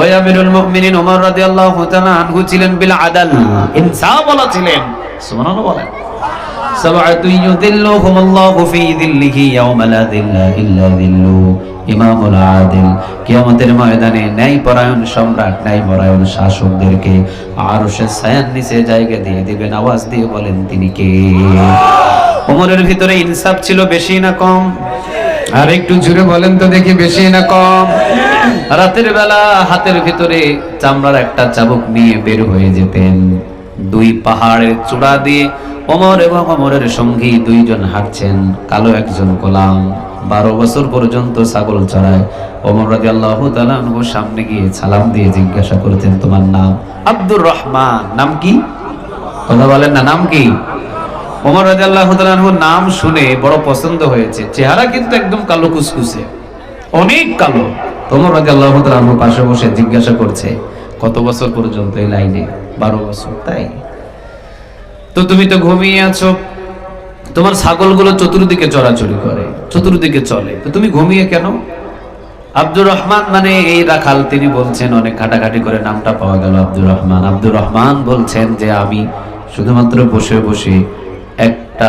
ওই আমিরুল মুমিনিন ওমর রাদিয়াল্লাহু তাআলা আনহু ছিলেন বিল আদাল। ইনসাফ ওয়ালা ছিলেন। সুবহানাল্লাহ বলেন। সাবআতু ইউযিল্লুহুমুল্লাহু ফি যিল্লিহি ইয়াওমা লা যিল্লা ইল্লা যিল্লু ইমামুল আদিল। কিয়ামতের ময়দানে ন্যায় পরায়ণ সম্রাট ন্যায় পরায়ণ শাসকদেরকে আরশের ছায়ার নিচে জায়গা দিয়ে দিবেন আওয়াজ দিয়ে বলেন তিনি কে? ওমরের ভিতরে ইনসাফ ছিল বেশি না কম? আর একটু জুড়ে বলেন তো দেখি বেশি না কম? রাতের বেলা হাতের ভিতরে চামড়ার একটা চাবুক নিয়ে বের হয়ে যেতেন। দুই পাহাড়ের চূড়া দিয়ে অমর এবং অমরের সঙ্গী দুইজন হাঁটছেন, কালো একজন গোলাম। বারো বছর পর্যন্ত ছাগল চড়ায়। অমর রাজি আল্লাহ সামনে গিয়ে সালাম দিয়ে জিজ্ঞাসা করতেন, তোমার নাম? আব্দুর রহমান। নাম কি? কথা বলেন না, নাম কি? অমর রাজি আল্লাহ নাম শুনে বড় পছন্দ হয়েছে। চেহারা কিন্তু একদম কালো কুসকুসে। অনেক কালো। তোমার রাজি আল্লাহ আমার পাশে বসে জিজ্ঞাসা করছে, কত বছর পর্যন্ত এই লাইনে? বারো বছর, তাই? তো তুমি তো ঘুমিয়ে আছো। তোমার ছাগলগুলো চতুর্দিকে চড়াচড়ি করে, চতুর্দিকে চলে। তো তুমি ঘুমিয়ে কেন? আব্দুর রহমান মানে এই রাখাল, তিনি বলছেন, অনেক ঘাটাঘাটি করে নামটা পাওয়া গেল আব্দুর রহমান। আব্দুর রহমান বলছেন যে, আমি শুধুমাত্র বসে বসে একটা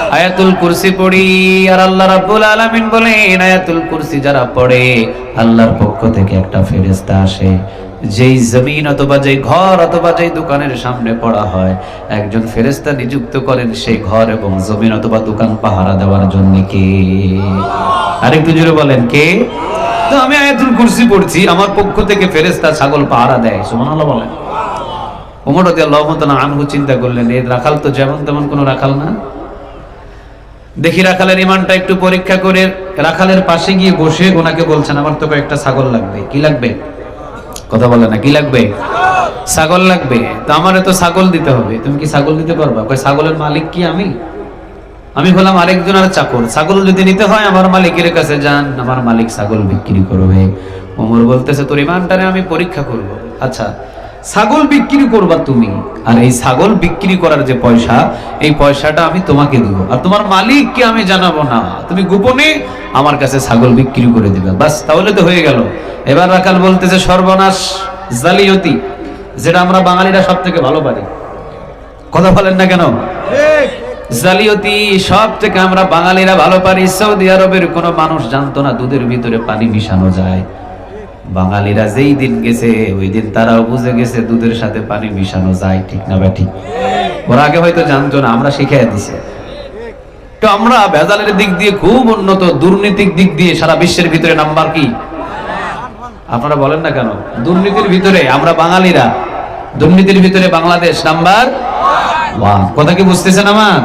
আয়াতুল কুরসি পড়ি, আর আল্লাহ রাব্বুল আলামিন বলেন, আয়াতুল কুরসি যারা পড়ে, আল্লাহর পক্ষ থেকে একটা ফেরেশতা আসে। যেই জমিন অথবা যেই ঘর অথবা যেই দোকানের সামনে পড়া হয়, একজন ফেরেশতা নিযুক্ত করেন সেই ঘর এবং জমিন অথবা দোকান পাহারা দেওয়ার জন্য কে? আরেকটু জোরে বলেন, কে? তো আমি আয়াতুল কুরসি পড়ছি, আমার পক্ষ থেকে ফেরেশতা ছাগল পাহারা দেয়, সুবহানাল্লাহ বলেন। ওমর রাদিয়াল্লাহু তাআলা আনহু চিন্তা করলেন এই রাখাল তো যেমন তেমন কোনো রাখাল না। দেখি রাখালের ইমানটা একটু পরীক্ষা করে, রাখালের পাশে গিয়ে বসে ওনাকে বলছেন, আমার তো কয়েকটা ছাগল লাগবে। কি লাগবে? কথা বলে না, কি লাগবে? ছাগল লাগবে? তো আমার তো ছাগল দিতে হবে। তুমি কি ছাগল দিতে পারবা? কয়, ছাগলের মালিক কি আমি? আমি হলাম আরেকজন আর চাকর। ছাগল যদি নিতে হয় আমার মালিকের কাছে যান, আমার মালিক ছাগল বিক্রি করবে। ওমর বলতেছে, তোর ইমানটারে আমি পরীক্ষা করব। আচ্ছা ছাগল বিক্রি করবা তুমি। আর এই ছাগল বিক্রি করার যে পয়সা এই পয়সাটা আমি তোমাকে দিব। আর তোমার মালিককে আমি জানাব না। তুমি গোপনে আমার কাছে ছাগল বিক্রি করে দিবে। বাস তাহলে তো হয়ে গেল। এবার রাখাল বলতেছে সর্বনাশ জালিয়তি যেটা আমরা বাঙালিরা সব থেকে ভালো পারি কথা বলেন না কেন? জালিয়তি সব থেকে আমরা বাঙালিরা ভালো পারি। সৌদি আরবের কোনো মানুষ জানতো না দুধের ভিতরে পানি মিশানো যায়। বাঙালিরা যেই দিন গেছে, ওই দিন তারাও বুঝে গেছে দুধের সাথে পানি মিশানো যায় ঠিক না ব্যাটি ওরা আগে হয়তো জানতো না, আমরা শিখাই দিছি। তো আমরা ভেজালের দিক দিয়ে খুব উন্নত, দুর্নীতির দিক দিয়ে সারা বিশ্বের ভিতরে নাম্বার কি? আপনারা বলেন না কেন? দুর্নীতির ভিতরে আমরা বাঙালিরা, দুর্নীতির ভিতরে বাংলাদেশ নাম্বার ওয়ান। কথা কি বুঝতেছেন আমার?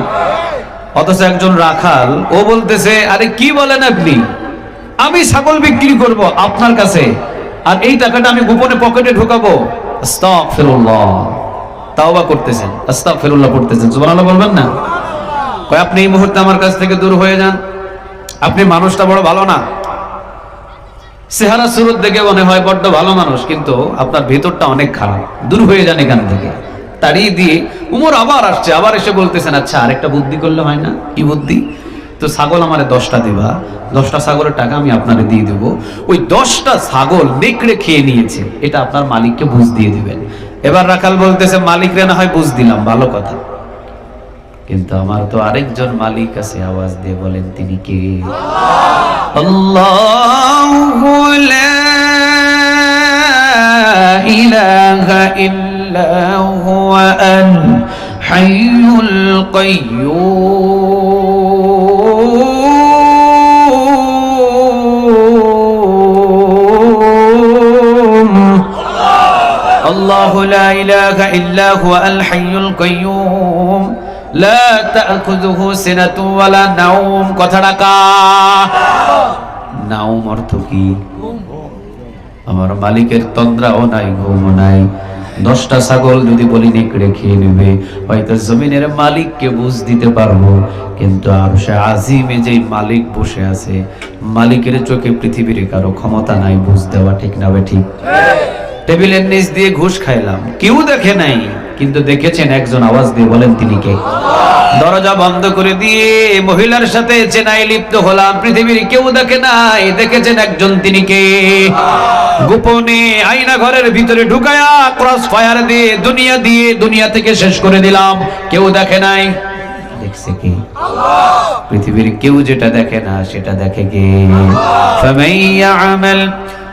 অথচ একজন রাখাল, ও বলতেছে, আরে কি বলেন আপনি? আমি ছাগল বিক্রি করব আপনার কাছে। আর এই টাকাটা আমি গোপনে পকেটে ঢোকাবো। তাওবা করতেছেন। বলবেন না? কয়, আপনি এই মুহূর্তে আমার কাছ থেকে দূর হয়ে যান। আপনি মানুষটা বড় ভালো না। সুরত দেখে মনে হয় বড্ড ভালো মানুষ, কিন্তু আপনার ভেতরটা অনেক খারাপ। দূর হয়ে যান এখান থেকে। তাড়িয়ে দিয়ে উমর আবার আসছে, আবার এসে বলতেছেন আচ্ছা আরেকটা বুদ্ধি করলে হয় না? কি বুদ্ধি? তো ছাগল আমারে দশটা দিবা। দশটা ছাগলের টাকা আমি আপনারে দিয়ে দেব। ওই দশটা ছাগল নেকড়ে খেয়ে নিয়েছে। এটা আপনার মালিককে বুঝ দিয়ে দেবেন। এবার রাখাল বলতেছে, মালিকরে না হয় বুঝ দিলাম, ভালো কথা। কিন্তু আমার তো আরেকজন মালিক আছে, আওয়াজ দিয়ে বলেন, তিনি কে? আল্লাহু الله لا إله إلا هو الحي القيوم لا تأخذه سنة ولا نوم কথা রাখা নাওম অর্থ কি আমার মালিকের তন্দ্রাও নাই ঘুমও নাই দশটা ছাগল যদি বলি নেকড়ে খেয়ে নেবে হয়তো জমিনের মালিককে বুঝ দিতে পারবো কিন্তু আর সে আজিমে যেই মালিক বসে আছে মালিকের চোখে পৃথিবীর কারো ক্ষমতা নাই বুঝ দেওয়া ঠিক না বে ঠিক টেবিলের নিচ দিয়ে ঘুষ খাইলাম। কেউ দেখে নাই, কিন্তু দেখেছেন একজন আওয়াজ দিয়ে বলেন তিনি কে? দরজা বন্ধ করে দিয়ে মহিলার সাথে চেনাই লিপ্ত হলাম, পৃথিবীর কেউ দেখে নাই, দেখেছেন একজন তিনি কে? গোপনে আয়না ঘরের ভিতরে ঢুকায়া ক্রস ফায়ার দিয়ে দুনিয়া দিয়ে দুনিয়া থেকে শেষ করে দিলাম। কেউ দেখে নাই। দেখছে কি? পৃথিবীর কেউ যেটা দেখে না, সেটা দেখে কে?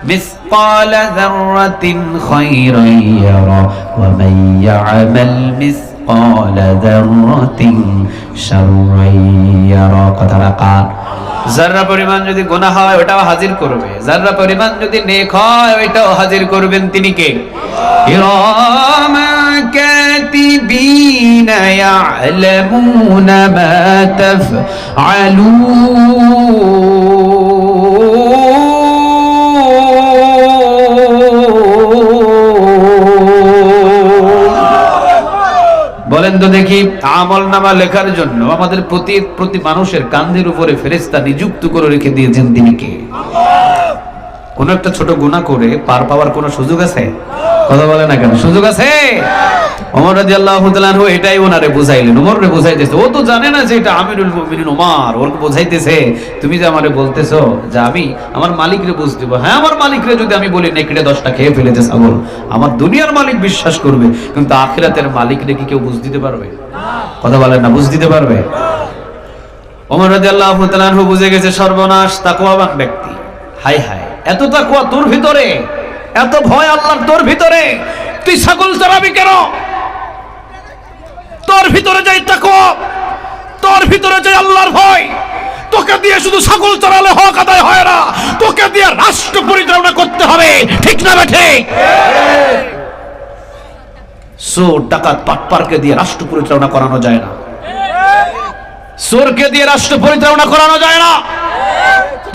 مثقال ذرة خيرا يرى ومن يعمل مثقال ذرة شرا يرى কথাটা কার যারা পরিমাণ যদি গোনা হয় ওটাও হাজির করবে যারা পরিমাণ যদি নেক হয় ওইটাও হাজির করবেন তিনি কে কিরামা কাতিবিনা ইয়ালামুনা মা বলেন তো দেখি আমল নামা লেখার জন্য আমাদের প্রতি প্রতি মানুষের কান্ধের উপরে ফেরেস্তা নিযুক্ত করে রেখে দিয়েছেন তিনি কে? কোন একটা ছোট গুণা করে পার পাওয়ার কোন সুযোগ আছে? কথা বলে না কেন? সুযোগ আছে? ওমর তাআলা আনহু এটাই ওনারে বুঝাইলেন। ওমর রে বুঝাইতেছে, ও তো জানে না যে এটা আমিরুল মুমিনিন ওমর ওর বুঝাইতেছে। তুমি যে আমারে বলতেছো যে আমি আমার মালিকরে বুঝ দিব। হ্যাঁ আমার মালিকরে যদি আমি বলি, নেকড়ে দশটা খেয়ে ফেলেছে ছাগল, আমার দুনিয়ার মালিক বিশ্বাস করবে, কিন্তু আখিরাতের মালিকরে কি কেউ বুঝ দিতে পারবে? কথা বলেন না, বুঝ দিতে পারবে? ওমর তাআলা আনহু বুঝে গেছে, সর্বনাশ তাকওয়াবান ব্যক্তি। হাই হাই এত তাকওয়া তোর ভিতরে? এত ভয় আল্লাহর তোর ভিতরে? তুই ছাগল চড়াবি কেন? তোর ভিতরে যাই তাকওয়া, তোর ভিতরে যাই আল্লাহর ভয়। তোকে দিয়ে শুধু ছাগল চড়ালে হক আদায় হয় না। তোকে দিয়ে রাষ্ট্র পরিচালনা করতে হবে। ঠিক না বেঠে চোর ডাকাত পাটপারকে দিয়ে রাষ্ট্র পরিচালনা করানো যায় না। চোরকে দিয়ে রাষ্ট্র পরিচালনা করানো যায় না।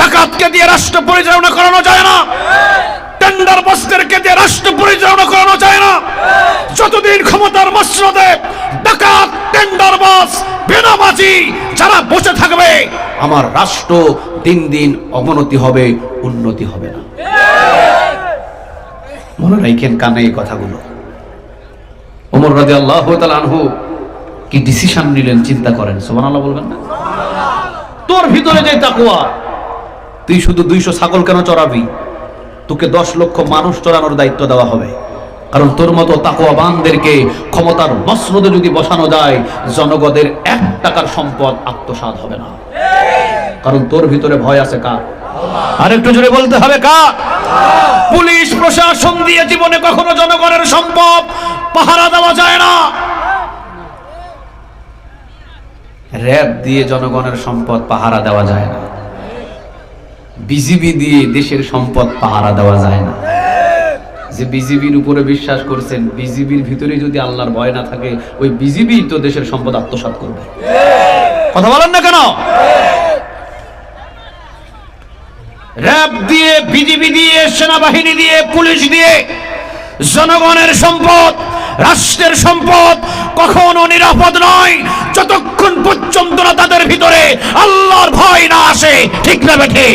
ডাকাতকে দিয়ে রাষ্ট্র পরিচালনা করানো যায় না। টেন্ডার বস্তারকে দিয়ে রাষ্ট্র পরিচালনা করানো যায় না। যতদিন ক্ষমতার মসনদে ডাকাত বেনামাজি যারা বসে থাকবে, আমার রাষ্ট্র দিন দিন অবনতি হবে, উন্নতি হবে না। মনে রাখেন কানে এই কথাগুলো। ওমর রাজি আল্লাহ আনহু কি ডিসিশন নিলেন, চিন্তা করেন? সুবহানাল্লাহ বলবেন না? তোর ভিতরে যে তাকুয়া তুই শুধু দুইশো ছাগল কেন চড়াবি? তোকে দশ লক্ষ মানুষ চড়ানোর দায়িত্ব দেওয়া হবে। কারণ তোর মতো তাকুয়াবানদেরকে ক্ষমতার মসনদে যদি বসানো যায় জনগণের এক টাকার সম্পদ আত্মসাৎ হবে না। কারণ তোর ভিতরে ভয় আছে কার? আর একটু জোরে বলতে হবে কার? পুলিশ প্রশাসন দিয়ে জীবনে কখনো জনগণের সম্পদ পাহারা দেওয়া যায় না। র্যাব দিয়ে জনগণের সম্পদ পাহারা দেওয়া যায় না। বিজিবি দিয়ে দেশের সম্পদ পাহারা দেওয়া যায় না। যে বিজিবির উপরে বিশ্বাস করছেন, বিজিবির ভিতরে যদি আল্লাহর ভয় না থাকে, ওই বিজিবি তো দেশের সম্পদ আত্মসাৎ করবে। কথা বলেন না কেন? র্যাব দিয়ে, বিজিবি দিয়ে, সেনাবাহিনী দিয়ে, পুলিশ দিয়ে জনগণের সম্পদ, রাষ্ট্রের সম্পদ কখনো নিরাপদ নয়। যতক্ষণ পর্যন্ত না তাদের ভিতরে আল্লাহর ভয় না আসে, ঠিক না বেঠে?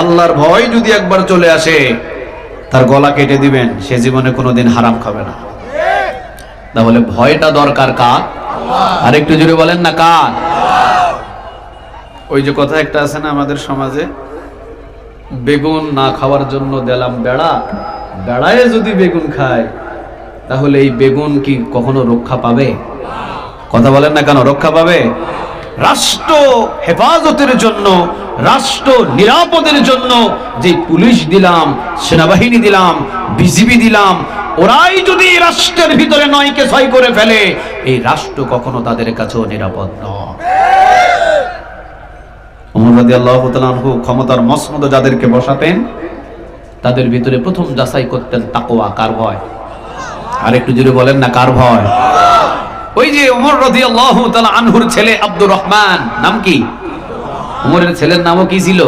আল্লাহর ভয় যদি একবার চলে আসে, তার গলা কেটে দিবেন, সে জীবনে কোনোদিন হারাম খাবে না। তাহলে ভয়টা দরকার কার? আর একটু জুড়ে বলেন না কার? ওই যে কথা একটা আছে না আমাদের সমাজে, বেগুন না খাওয়ার জন্য দিলাম বেড়া, বেড়ায় যদি বেগুন খায় তাহলে এই বেগুন কি কখনো রক্ষা পাবে? কথা বলেন না কেন, রক্ষা পাবে? রাষ্ট্র হেফাজতের জন্য, রাষ্ট্র নিরাপদের জন্য যে পুলিশ দিলাম, সেনাবাহিনী দিলাম, বিজিবি দিলাম, ওরাই যদি রাষ্ট্রের ভিতরে নয়কে ছয় করে ফেলে, এই রাষ্ট্র কখনো তাদের কাছেও নিরাপদ নয়। ক্ষমতার মসনদ যাদেরকে বসাতেন, তাদের ভিতরে প্রথম যাচাই করতেন তাকওয়া কার ভয় আর একটু জোরে বলেন না, কার ভয়? ওই যে ওমর রাদিয়াল্লাহু তাআলা আনহুর ছেলে আব্দুর রহমান, নাম কি? ওমরের ছেলের নামও কি ছিল?